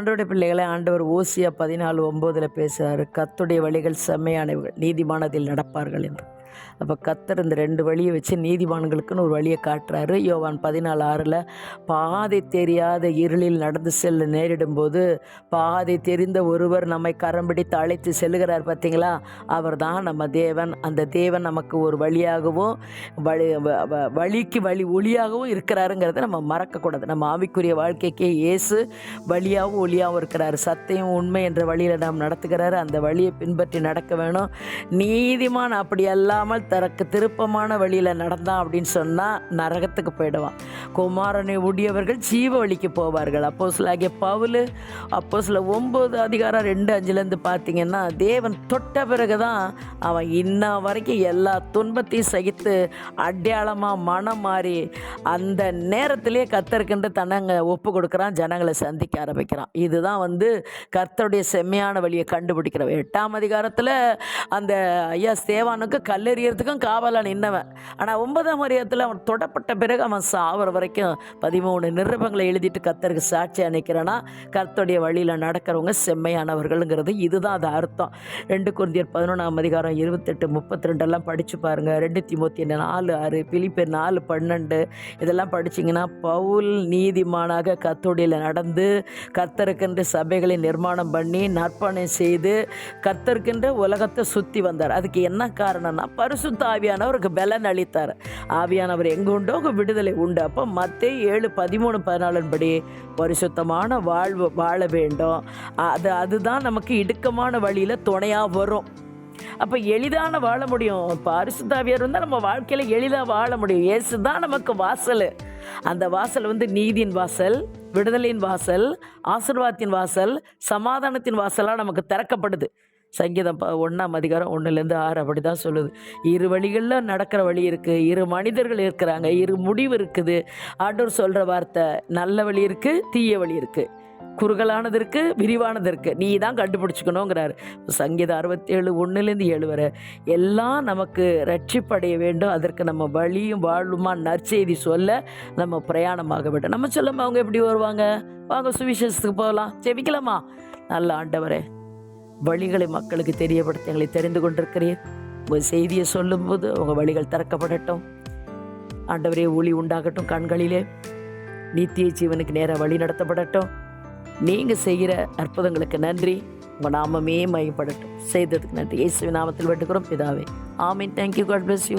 ஆண்டோடைய பிள்ளைகளை ஆண்டவர் ஓசியா பதினாலு ஒம்போதில் பேசுகிறார் கத்துடைய வழிகள் செம்மையானவர்கள் நீதிமானதில் நடப்பார்கள் என்று. அப்போ கத்தர் இந்த ரெண்டு வழியை வச்சு நீதிமான்களுக்குன்னு ஒரு வழியை காட்டுறாரு. யோவான் பதினாலு ஆறில் பாதை தெரியாத இருளில் நடந்து செல்ல நேரிடும்போது பாதை தெரிந்த ஒருவர் நம்மை கரம் பிடித்து அழைத்து செல்லுகிறார் பார்த்தீங்களா? அவர் தான் நம்ம தேவன். அந்த தேவன் நமக்கு ஒரு வழியாகவும் வழி வ- வ- வழிக்கு வழி ஒளியாகவும் இருக்கிறாருங்கிறத நம்ம மறக்கக்கூடாது. நம்ம ஆவிக்குரிய வாழ்க்கைக்கே இயேசு வழியாகவும் ஒளியாகவும் இருக்கிறார். சத்தியம் உண்மை என்ற வழியில் நாம் நடத்துகிறாரு. அந்த வழியை பின்பற்றி நடக்க வேணும். நீதிமான் அப்படியெல்லாம் இல்லாமல் தனக்கு திருப்பமான வழியில் நடந்தான் அப்படின்னு சொன்னால் நரகத்துக்கு போயிடுவான். குமாரனை உடையவர்கள் ஜீவ வழிக்கு போவார்கள். அப்போ சிலாகிய பவுல் அப்போ சில ஒம்பது அதிகாரம் ரெண்டு அஞ்சுலேருந்து பார்த்தீங்கன்னா தேவன் தொட்ட பிறகு தான் அவன் இன்ன வரைக்கும் எல்லா துன்பத்தையும் சகித்து அடையாளமாக மனம் மாறி அந்த நேரத்திலே கத்தருக்குன்ற தன்னங்க ஒப்பு கொடுக்குறான் ஜனங்களை சந்திக்க ஆரம்பிக்கிறான். இதுதான் வந்து கர்த்தருடைய செம்மையான வழியை கண்டுபிடிக்கிறவன். எட்டாம் அதிகாரத்தில் அந்த ஐயா ஸ்தேவானுக்கு கல்லெறியறதுக்கும் காவலாக நின்னவன். ஆனால் ஒன்பதாம் அதிகாரத்தில் அவன் தொடப்பட்ட பிறகு அவன் சாவர வரைக்கும் பதிமூணு நிருபங்களை எழுதிட்டு கத்தருக்கு சாட்சியாக நிற்கிறான்னா கர்த்தருடைய வழியில் நடக்கிறவங்க செம்மையானவர்கள்ங்கிறது இதுதான் அது அர்த்தம். ரெண்டு குருந்தியர் பதினொன்றாம் அதிகாரம் இருபத்தெட்டு முப்பத்தி ரெண்டெல்லாம் படித்து பாருங்கள் ரெண்டு திமுத்தி நாலு ஆறு பிலிப்பேர் நாலு பன்னெண்டு. இதெல்லாம் படிச்சிங்கன்னா பவுல் நீதிமானாக கத்தோடியில் நடந்து கத்தருக்கென்று சபைகளை நிர்மாணம் பண்ணி நற்பணை செய்து கத்தருக்கென்று உலகத்தை சுற்றி வந்தார். அதுக்கு என்ன காரணம்னா பரிசுத்த ஆவியானவருக்கு பலன் அளித்தார். ஆவியானவர் எங்குண்டோ விடுதலை உண்டு. அப்போ மத்தே ஏழு பதிமூணு பதினாலுன்படி பரிசுத்தமான வாழ்வு வாழ வேண்டும். அது அதுதான் நமக்கு இடுக்கமான வழியில் துணையாக வரும். அப்போ எளிதான வாழ முடியும். இப்போ வந்து இருந்தால் நம்ம வாழ்க்கையில் எளிதாக வாழ முடியும். இயேசு தான் நமக்கு வாசல். அந்த வாசல் வந்து நீதியின் வாசல் விடுதலையின் வாசல் ஆசிர்வாதத்தின் வாசல் சமாதானத்தின் வாசலாக நமக்கு திறக்கப்படுது. சங்கீதம் ப ஒன்றாம் அதிகாரம் ஒன்றுலேருந்து ஆறு அப்படி தான் சொல்லுது. இரு வழிகளில் நடக்கிற வழி இருக்குது இரு மனிதர்கள் இருக்கிறாங்க இரு முடிவு இருக்குது. ஆண்டவர் சொல்கிற வார்த்தை நல்ல வழி இருக்குது தீய வழி இருக்குது குறுகலானது இருக்குது விரிவானது இருக்குது நீ தான் கண்டுபிடிச்சிக்கணுங்கிறாரு. சங்கீதம் அறுபத்தேழு ஒன்றுலேருந்து ஏழு வரை. எல்லாம் நமக்கு ரட்சிப்படைய வேண்டும். அதற்கு நம்ம வழியும் வாழ்வுமா நற்செய்தி சொல்ல நம்ம பிரயாணமாக வேண்டும். நம்ம சொல்லாமல் அவங்க எப்படி வருவாங்க? வாங்க சுவிசேஷத்துக்கு போகலாம். ஜெபிக்கலாமா? நல்ல ஆண்டவரே. வழிகளை மக்களுக்கு தெரியப்படுத்த எங்களை தெரிந்து கொண்டிருக்கிறீர். உங்கள் செய்தியை சொல்லும்போது உங்கள் வழிகள் திறக்கப்படட்டும். ஆண்டவரே ஒளி உண்டாகட்டும் கண்களிலே. நித்திய ஜீவனுக்கு நேராக வழி நடத்தப்படட்டும். நீங்கள் செய்கிற அற்புதங்களுக்கு நன்றி. உங்கள் நாமமே மையப்படட்டும் செய்ததுக்கு நன்றி. இயேசுவின் நாமத்தில் வெட்டுக்கிறோம் பிதாவே. ஆமீன். Thank you God bless you